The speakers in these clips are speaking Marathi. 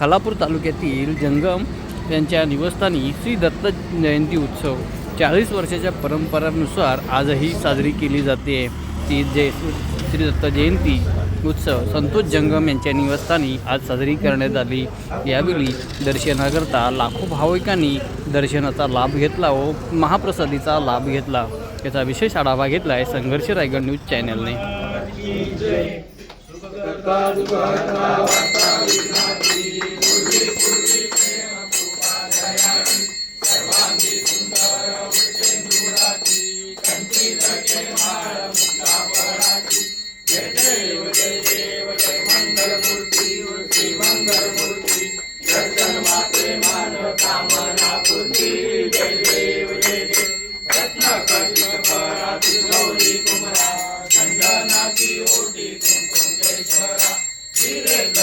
खालापूर तालुक्यातील जंगम यांच्या निवासस्थानी श्री दत्त जयंती उत्सव. चाळीस वर्षाच्या परंपरानुसार आजही साजरी केली जाते. ती जय श्री दत्त जयंती उत्सव संतोष जंगम यांच्या निवासस्थानी आज साजरी करण्यात आली. यावेळी दर्शनाकरता लाखो भाविकांनी दर्शनाचा लाभ घेतला व महाप्रसादीचा लाभ घेतला. याचा विशेष आढावा घेतला आहे संघर्ष रायगड न्यूज चॅनलने.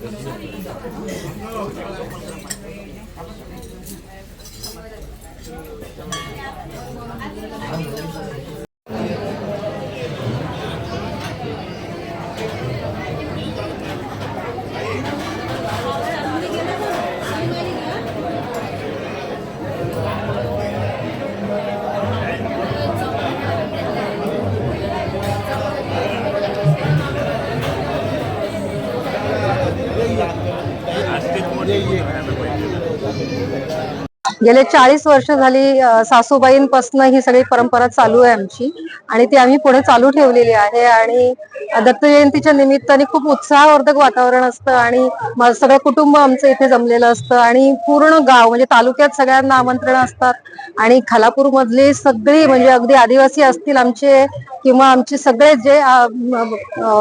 그래서 गेले चाळीस वर्ष झाली सासूबाईंपासून ही सगळी परंपरा चालू आहे आमची आणि ती आम्ही पुढे चालू ठेवलेली आहे आणि दत्त जयंतीच्या निमित्ताने खूप उत्साहवर्धक वातावरण असतं आणि सगळं कुटुंब आमचं इथे जमलेलं असतं आणि पूर्ण गाव म्हणजे तालुक्यात सगळ्यांना आमंत्रण असतात आणि खालापूर मधले सगळी म्हणजे अगदी आदिवासी असतील आमचे किंवा आमचे सगळे जे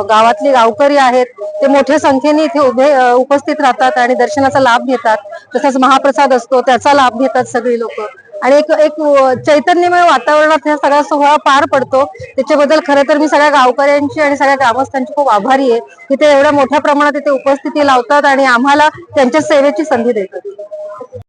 गावातले गावकरी आहेत ते मोठ्या संख्येने इथे उभे उपस्थित राहतात आणि दर्शनाचा लाभ घेतात. तसंच महाप्रसाद असतो त्याचा लाभ घेतात सगळी लोक. आणि एक एक चैतन्यमय वातावरणात हा सगळा सोहळा पार पडतो. त्याच्याबद्दल खरं तर मी सगळ्या गावकऱ्यांची आणि सगळ्या ग्रामस्थांची खूप आभारी आहे. की ते एवढ्या मोठ्या प्रमाणात इथे उपस्थिती लावतात आणि आम्हाला त्यांच्या सेवेची संधी देतात.